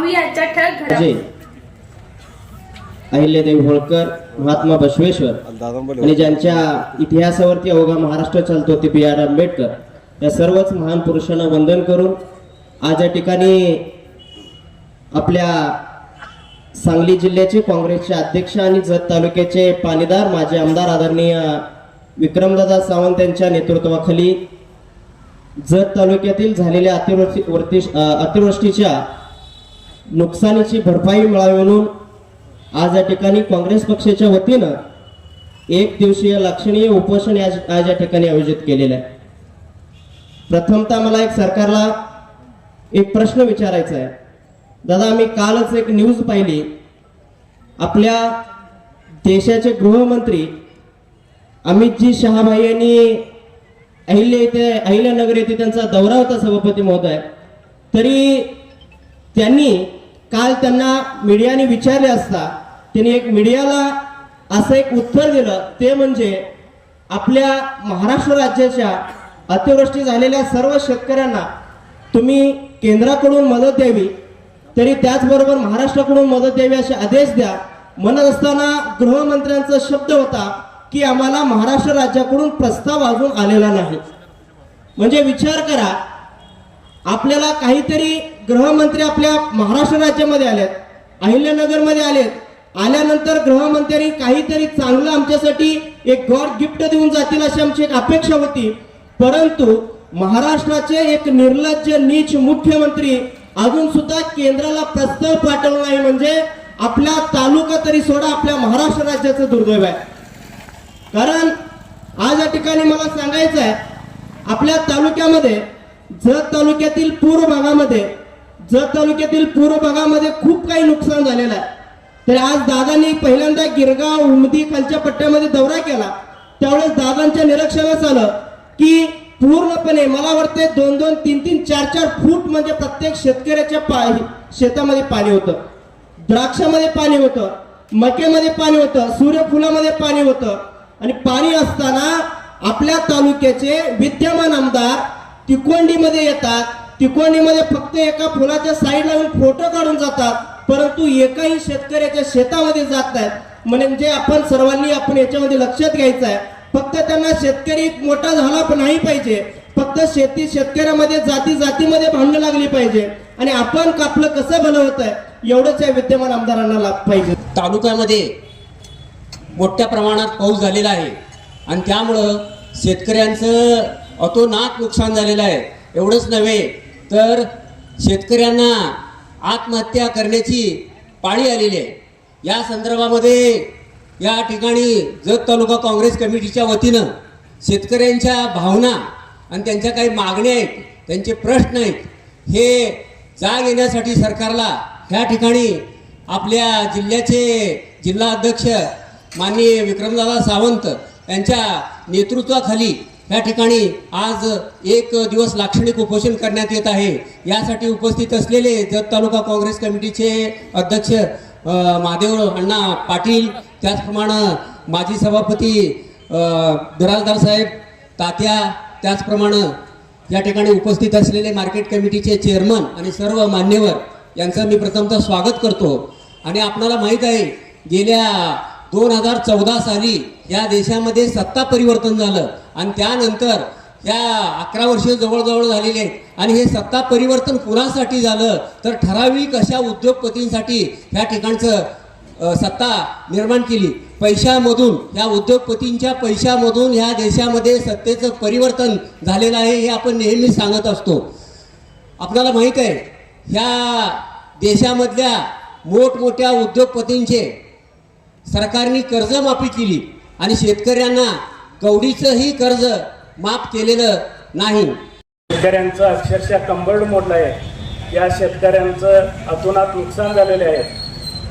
ठळक अजय घडामोडी अहिल्यादेवी होळकर महात्मा बसवेश्वर आणि ज्यांच्या इतिहासावरती अवघा महाराष्ट्र चालतो ते बी आर आंबेडकर. या सर्वच महान पुरुषांना वंदन करून आज या ठिकाणी आपल्या सांगली जिल्ह्याचे काँग्रेसचे अध्यक्ष आणि जत तालुक्याचे पाणीदार माजी आमदार आदरणीय विक्रमदादा सावंत यांच्या नेतृत्वाखाली जत तालुक्यातील झालेल्या अतिवृष्टी अतिवृष्टीच्या नुकसानीची भरपाई मिळावी म्हणून आज या ठिकाणी काँग्रेस पक्षाच्या वतीनं एक दिवसीय लक्षणीय उपोषण आज आज या ठिकाणी आयोजित केलेलं आहे. प्रथमतः मला एक सरकारला एक प्रश्न विचारायचा आहे. दादा आम्ही कालच एक न्यूज पाहिली. आपल्या देशाचे गृहमंत्री अमितजी शहाभाई यांनी अहिल्या येथे अहिल्यानगर येथे त्यांचा दौरा होता सभापती महोदय. तरी त्यांनी काल त्यांना मीडियाने विचारले असता त्यांनी एक मीडियाला असं एक उत्तर दिलं ते म्हणजे आपल्या महाराष्ट्र राज्याच्या अतिवृष्टी झालेल्या सर्व शेतकऱ्यांना तुम्ही केंद्राकडून मदत द्यावी तरी त्याचबरोबर महाराष्ट्राकडून मदत द्यावी असे आदेश द्या. म्हणत असताना गृहमंत्र्यांचा शब्द होता की आम्हाला महाराष्ट्र राज्याकडून प्रस्ताव अजून आलेला नाही. म्हणजे विचार करा आपल्याला काहीतरी गृहमंत्री आपल्या महाराष्ट्र राज्यामध्ये आलेत अहिल्यानगरमध्ये आलेत. आल्यानंतर गृहमंत्र्यांनी काहीतरी चांगलं आमच्यासाठी एक गॉड गिफ्ट देऊन जातील अशी आमची एक अपेक्षा होती. परंतु महाराष्ट्राचे एक निर्लज्ज नीच मुख्यमंत्री अजून सुद्धा केंद्राला प्रस्ताव पाठवला नाही. म्हणजे आपला तालुका तरी सोडा आपल्या महाराष्ट्र राज्याचं दुर्दैव आहे. कारण आज या ठिकाणी मला सांगायचं आहे आपल्या तालुक्यामध्ये जत तालुक्यातील पूर्व भागामध्ये जत तालुक्यातील पूर्व भागामध्ये खूप काही नुकसान झालेलं आहे. तर आज दादांनी पहिल्यांदा गिरगाव उमदी खालच्या पट्ट्यामध्ये दौरा केला. त्यावेळेस दादांच्या निरीक्षणात आलं की पूर्णपणे मला वाटते दोन दोन तीन तीन चार चार फूट म्हणजे प्रत्येक शेतकऱ्याच्या पा शेतामध्ये पाणी होतं. द्राक्षामध्ये पाणी होतं. मक्यामध्ये पाणी होतं. सूर्यफुलामध्ये पाणी होतं. आणि पाणी असताना आपल्या तालुक्याचे विद्यमान आमदार तिकोंडीमध्ये येतात. तिकोंडीमध्ये फक्त एका फुलाच्या साईडला येऊन फोटो काढून जातात परंतु एकाही शेतकऱ्याच्या शेतामध्ये जात नाहीत. म्हणजे आपण सर्वांनी आपण याच्यामध्ये लक्षात घ्यायचं आहे फक्त त्यांना शेतकरी मोठा झाला पण नाही पाहिजे. फक्त शेती शेतकऱ्यामध्ये जाती जातीमध्ये भांडणं लागली पाहिजे. आणि आपण कापलं कसं भलं होत आहे एवढंच या विद्यमान आमदारांना लाभ पाहिजे. तालुक्यामध्ये मोठ्या प्रमाणात पाऊस झालेला आहे. आणि त्यामुळं शेतकऱ्यांचं अतोनात नुकसान झालेलं आहे. एवढंच नव्हे तर शेतकऱ्यांना आत्महत्या करण्याची पाळी आलेली आहे. या संदर्भामध्ये या ठिकाणी जत तालुका काँग्रेस कमिटीच्या वतीनं शेतकऱ्यांच्या भावना आणि त्यांच्या काही मागण्या आहेत त्यांचे प्रश्न आहेत हे जाग येण्यासाठी सरकारला ह्या ठिकाणी आपल्या जिल्ह्याचे जिल्हा अध्यक्ष माननीय विक्रमदादा सावंत यांच्या नेतृत्वाखाली या ठिकाणी आज एक दिवस लाक्षणिक उपोषण करण्यात येत आहे. यासाठी उपस्थित असलेले जत तालुका काँग्रेस कमिटीचे अध्यक्ष महादेव अण्णा पाटील त्याचप्रमाणे माजी सभापती अ, बिराजदार साहेब तात्या त्याचप्रमाणे या ठिकाणी उपस्थित असलेले मार्केट कमिटीचे चेअरमन आणि सर्व मान्यवर यांचं मी प्रथमतः स्वागत करतो. आणि आपणाला माहीत आहे गेल्या दोन हजार चौदा साली या देशामध्ये सत्ता परिवर्तन झालं. आणि त्यानंतर या अकरा वर्ष जवळजवळ झालेली आहेत. आणि हे सत्ता परिवर्तन कुणासाठी झालं? तर ठराविक अशा उद्योगपतींसाठी ह्या ठिकाणचं सत्ता निर्माण केली. पैशामधून ह्या उद्योगपतींच्या पैशामधून ह्या देशामध्ये सत्तेचं परिवर्तन झालेलं आहे हे आपण नेहमी सांगत असतो. आपल्याला माहीत आहे ह्या देशामधल्या मोठमोठ्या उद्योगपतींचे सरकारने कर्जमाफी केली आणि शेतकऱ्यांना कवडीचंही कर्ज माफ केलेलं नाही. शेतकऱ्यांचं अक्षरशः कंबरड मोडलं आहे. या शेतकऱ्यांचं अतोनात नुकसान झालेले आहे.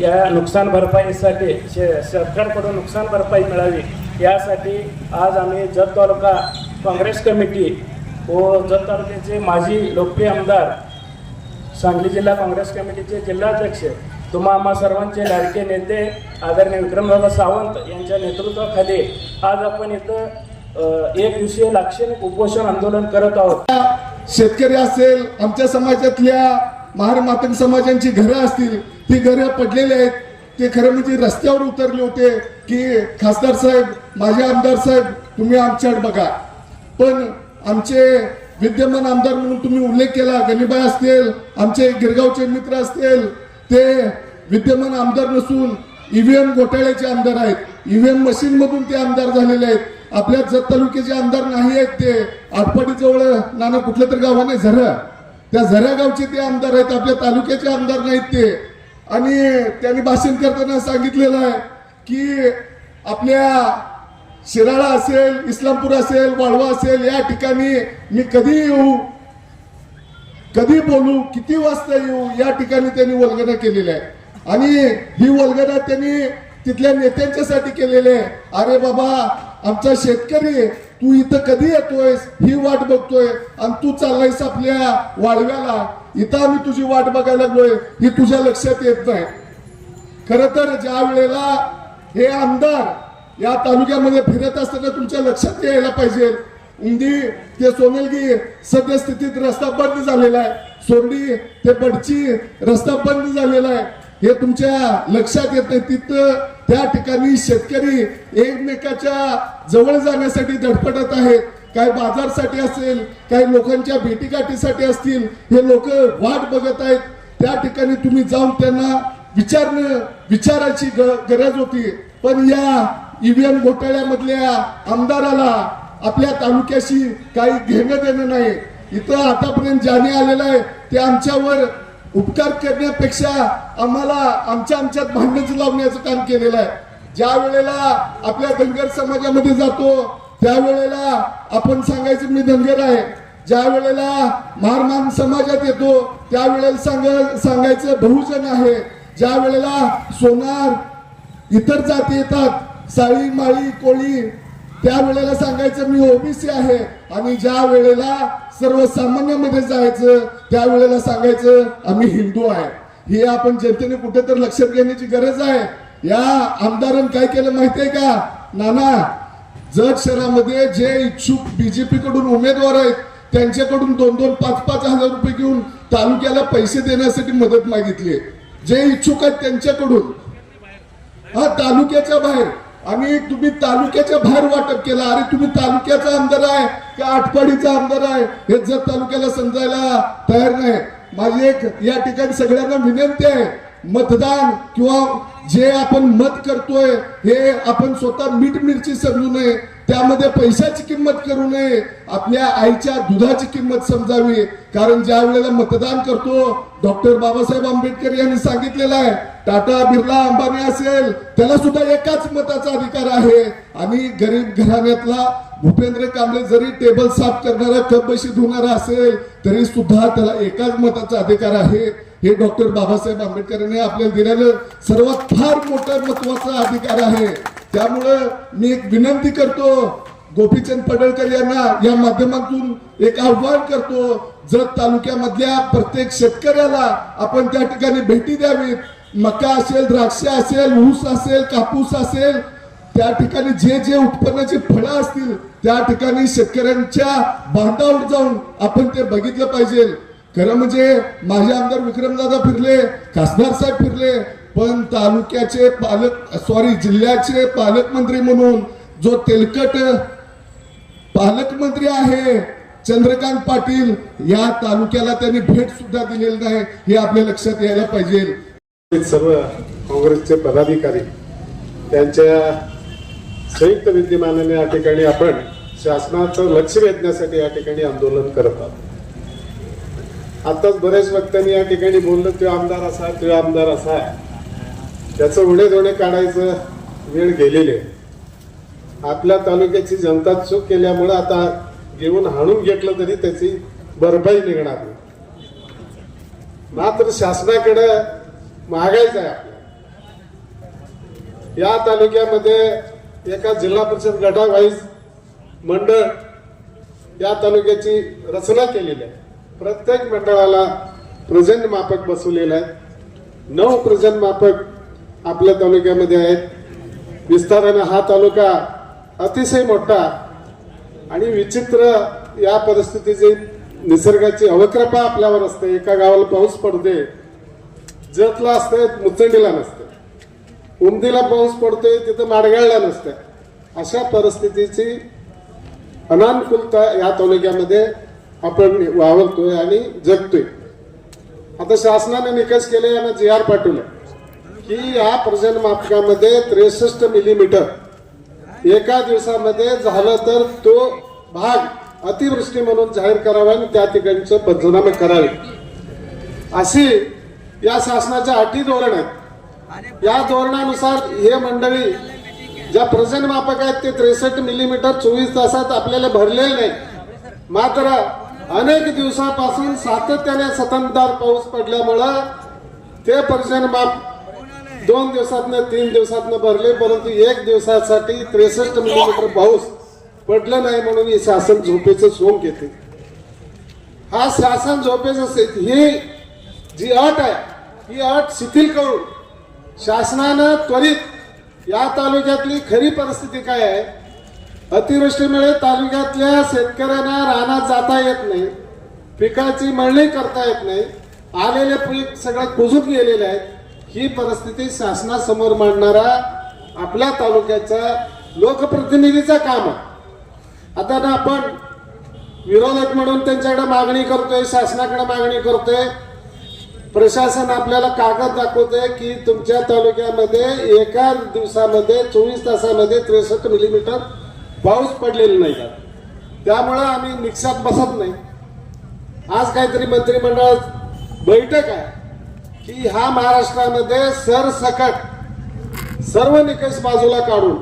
या नुकसान भरपाईसाठी शे सरकारकडून नुकसान भरपाई मिळावी यासाठी आज आम्ही जत तालुका काँग्रेस कमिटी व जत तालुक्याचे माजी लोकप्रिय आमदार सांगली जिल्हा काँग्रेस कमिटीचे जिल्हाध्यक्ष तुम्हा आम्हा सर्वांचे लाडके नेते आदरणीय विक्रमदादा सावंत यांच्या नेतृत्वाखाली आज आपण इथं एक दिवसीय लाक्षणिक उपोषण आंदोलन करत आहोत. शेतकरी असेल आमच्या समाजातल्या महार मातंग समाजांची घरं असतील ती घरं पडलेली आहेत. ते खरं म्हणजे रस्त्यावर उतरले होते की खासदार साहेब माझे आमदार साहेब तुम्ही आमच्याकडे बघा. पण आमचे विद्यमान आमदार म्हणून तुम्ही उल्लेख केला गणिबाई असतील आमचे गिरगावचे मित्र असतील ते विद्यमान आमदार नसून ईव्हीएम घोटाळ्याचे आमदार आहेत. ईव्हीएम मशीन मधून ते आमदार झालेले आहेत. आपल्या जत तालुक्याचे आमदार नाही आहेत ते आटपाडीजवळ नाना कुठलं तर गावाने नाही झरा त्या झऱ्या गावचे ते आमदार आहेत. आपल्या तालुक्याचे आमदार नाहीत ते. आणि त्यांनी भाषण करताना सांगितलेलं आहे की आपल्या शिराळा असेल इस्लामपूर असेल वाळवा असेल या ठिकाणी मी कधी येऊ कधी बोलू किती वाजता येऊ या ठिकाणी त्यांनी वल्गना केलेली आहे आणि ही वल्गना त्यांनी तिथल्या नेत्यांच्यासाठी केलेली आहे. अरे बाबा आमचा शेतकरी तू इथं कधी येतोयस? ही वाट बघतोय. आणि तू चाललायस आपल्या वाळव्याला. इथं आम्ही तुझी वाट बघायला लागलोय. ही तुझ्या लक्षात येत नाही. खर तर ज्या वेळेला हे आमदार या तालुक्यामध्ये फिरत असताना तुमच्या लक्षात यायला पाहिजे. उंदी ते सोनलगी सद्यस्थितीत रस्ता बंद झालेला आहे. सोरडी ते बडची रस्ता बंद झालेला आहे. हे तुमच्या लक्षात येत नाही. तिथं त्या ठिकाणी शेतकरी एकमेकाच्या जवळ जाण्यासाठी धडपडत आहेत. काय बाजारसाठी असेल काही लोकांच्या भेटीगाठीसाठी असतील हे लोक वाट बघत आहेत. त्या ठिकाणी तुम्ही जाऊन त्यांना विचारणं विचाराची गरज होती. पण या ईव्हीएम घोटाळ्यामधल्या आमदाराला आपल्या तालुक्याशी काही घेणं देणं नाही. इथं आतापर्यंत ज्याने आलेलं आहे ते आमच्यावर उपकार करण्यापेक्षा आम्हाला आमच्या आमच्यात भांडणच लावण्याचं काम केलेलं आहे. ज्या वेळेला आपल्या धनगर समाजामध्ये जातो त्यावेळेला आपण सांगायचं मी धनगर आहे. ज्या वेळेला मारमान समाजात येतो त्यावेळेला सांग सांगायचं बहुजन आहे. ज्या वेळेला सोनार इतर जाती येतात साळी माळी कोळी त्यावेळेला सांगायचं मी ओबीसी आहे आणि ज्या वेळेला सर्वसामान्यामध्ये जायचं त्यावेळेला सांगायचं आम्ही हिंदू आहे. हे आपण जनतेने कुठेतरी लक्षात घेण्याची गरज आहे. या आमदारांनी काय केलं माहितीये का? नाना जत शहरामध्ये जे इच्छुक बीजेपी कडून उमेदवार आहेत त्यांच्याकडून दोन दोन पाच पाच हजार रुपये घेऊन तालुक्याला पैसे देण्यासाठी मदत मागितली जे इच्छुक आहेत त्यांच्याकडून. हा तालुक्याच्या बाहेर. आणि तुम्ही तालुक्याच्या बाहेर वाटप केला. अरे तुम्ही तालुक्याचा आमदार आहे का आटपाडीचा आमदार आहे? हे जर तालुक्याला समजायला तयार नाही. माझी एक या ठिकाणी सगळ्यांना विनंती आहे. मतदान किंवा जे आपण मत करतोय हे आपण स्वतः मीठ मिरची समजू नये. त्यामध्ये पैशाची किंमत करू नये. आपल्या आईच्या दुधाची किंमत समजावी. कारण ज्या वेळेला मतदान करतो डॉक्टर बाबासाहेब आंबेडकर यांनी सांगितलेलं आहे टाटा बिर्ला अंबानी असेल त्याला सुद्धा एकाच मताचा अधिकार आहे. आणि गरीब घराण्यातला भूपेंद्र कांबळे जरी टेबल साफ करणारा कपबशी धुणारा असेल तरी सुद्धा त्याला एकाच मताचा अधिकार आहे. हे डॉक्टर बाबासाहेब आंबेडकरांनी आपल्याला दिलेलं सर्वात फार मोठा महत्त्वाचा अधिकार आहे. त्यामुळं मी एक विनंती करतो गोपीचंद पडळकर यांना या माध्यमातून एक आव्हान करतो जत तालुक्यामधल्या प्रत्येक शेतकऱ्याला आपण त्या ठिकाणी भेटी द्यावीत. मका असेल द्राक्ष असेल ऊस असेल कापूस असेल त्या ठिकाणी जे जे उत्पन्नाची फळं असतील त्या ठिकाणी शेतकऱ्यांच्या बांधावर जाऊन आपण ते बघितलं पाहिजे. खरं म्हणजे माझे आमदार विक्रमदादा फिरले खासदार साहेब फिरले पण तालुक्याचे पालक सॉरी जिल्ह्याचे पालकमंत्री म्हणून जो तेलकट पालकमंत्री आहे चंद्रकांत पाटील या तालुक्याला त्यांनी भेट सुद्धा दिलेली नाही हे आपल्या लक्षात यायला पाहिजे. सर्व काँग्रेसचे पदाधिकारी त्यांच्या संयुक्त विद्यमानाने या ठिकाणी आपण शासनाचं लक्ष वेधण्यासाठी या ठिकाणी आंदोलन करत आहोत. आताच बऱ्याच वक्त्यांनी या ठिकाणी बोललं तो आमदार असा तो आमदार असा आहे. त्याचं उणे धोणे काढायचं वेळ गेलेली आहे. आपल्या तालुक्याची जनता चूक केल्यामुळं आता घेऊन हाणून घेतलं तरी त्याची भरपाई निघणार नाही. मात्र शासनाकडे मागायचं आहे आपल्याला. या तालुक्यामध्ये एका जिल्हा परिषद गटावाईज मंडळ या तालुक्याची रचना केलेली आहे. प्रत्येक मंडळाला प्रेझेंट मापक बसवलेलं आहे. नऊ प्रेझेंट मापक आपल्या तालुक्यामध्ये आहेत. विस्ताराने हा तालुका अतिशय मोठा आणि विचित्र या परिस्थितीची निसर्गाची अवक्रपा आपल्यावर असते. एका गावाला पाऊस पडते जतला असते मुचंडीला नसते उमदीला पाऊस पडतोय तिथं माडगाळला नसते अशा परिस्थितीची अनानुकूलता या तालुक्यामध्ये आपण वावरतोय आणि जगतोय. आता शासनाने निकष केले यांना जी आर पाठवलं की या पर्जन मापकामध्ये त्रेसष्ट मिलीमीटर. एका दिवसामध्ये झालं तर तो भाग अतिवृष्टी म्हणून जाहीर करावा आणि त्या ठिकाणचं पंचनामे करावे. अशी या शासनाच्या अटी धोरण आहेत. या धोरणानुसार हे मंडळी ज्या प्रजन मापक आहेत ते त्रेसष्ट मिलीमीटर चोवीस तासात आपल्याला भरलेले नाही. मात्र अनेक दिवसापासून सातत्याने सततधार पाऊस पडल्यामुळं ते पर्जन माप दोन दिवसातनं तीन दिवसातनं भरले परंतु एक दिवसासाठी त्रेसष्ट मिलीमीटर पाऊस पडलं नाही म्हणून हे शासन झोपेचं सोंग घेते. हा शासन झोपेचं ही जी अट आहे ही अट शिथिल करून शासनानं त्वरित या तालुक्यातली खरी परिस्थिती काय आहे? अतिवृष्टीमुळे तालुक्यातल्या शेतकऱ्यांना रानात जाता येत नाही पिकाची मळणी करता येत नाही आलेले पीक सगळं कुजून गेलेले आहेत ही परिस्थिती शासनासमोर मांडणारा आपल्या तालुक्याचा लोकप्रतिनिधीचा काम आहे. आता ना आपण विरोधक म्हणून त्यांच्याकडे मागणी करतोय शासनाकडे मागणी करतोय. प्रशासन आपल्याला कागद दाखवतंय की तुमच्या तालुक्यामध्ये एका दिवसामध्ये चोवीस तासामध्ये त्रेसष्ट मिलीमीटर पाऊस पडलेला नाही. त्यामुळं आम्ही निक्षात बसत नाही. आज काहीतरी मंत्रिमंडळात बैठक आहे. की हा महाराष्ट्रामध्ये सरसकट सर्व निकष बाजूला काढून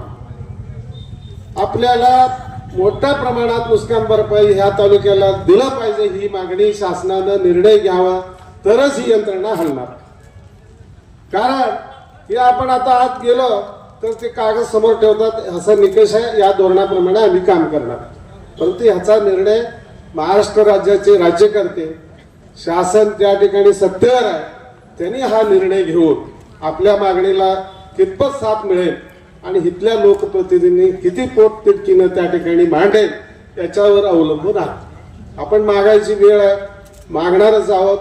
आपल्याला मोठ्या प्रमाणात नुकसान भरपाई ह्या तालुक्याला दिलं पाहिजे ही मागणी शासनानं निर्णय घ्यावा तरच ही यंत्रणा हलणार. कारण हे आपण आता आत गेलो तर ते कागद समोर ठेवतात असा निकष आहे या धोरणाप्रमाणे आम्ही काम करणार. परंतु ह्याचा निर्णय महाराष्ट्र राज्याचे राज्यकर्ते शासन त्या ठिकाणी सत्तेवर आहे. त्यांनी हा निर्णय घेऊन आपल्या मागणीला कितपत साथ मिळेल आणि इथल्या लोकप्रतिनिधींनी किती पोटतिटकीनं त्या ठिकाणी मांडेल याच्यावर अवलंबून आहे आपण मागायची वेळ आहे मागणारच आहोत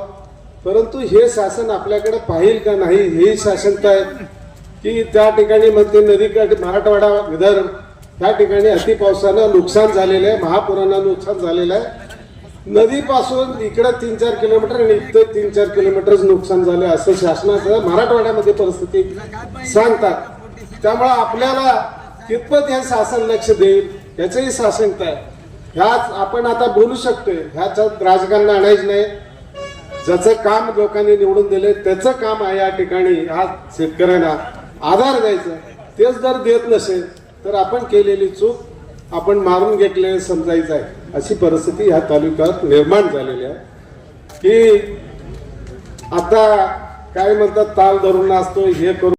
परंतु हे शासन आपल्याकडे पाहिल का नाही हे शासन आहे की त्या ठिकाणी म्हणते नदीकाठी मराठवाडा विदर्भ त्या ठिकाणी अतिपावसानं नुकसान झालेलं आहे महापुरानं नुकसान झालेलं आहे. नदीपासून इकडे तीन चार किलोमीटर आणि इथे तीन चार किलोमीटरच नुकसान झालं असं शासनाचं मराठवाड्यामध्ये परिस्थिती सांगतात. त्यामुळं आपल्याला कितपत हे शासन लक्ष देईल याचंही शासनता आहे ह्याच आपण आता बोलू शकतोय ह्याच्यात राजकारण आणायचं नाही. ज्याचं काम लोकांनी निवडून दिले त्याचं काम आहे या ठिकाणी आज शेतकऱ्यांना आधार द्यायचा. तेच जर देत नसेल तर आपण केलेली चूक आपण मारून घेतले समजायचं आहे. अशी परिस्थिती ह्या तालुक्यात निर्माण झालेली आहे. की आता काय म्हणतात ताल धरून असतो हे करून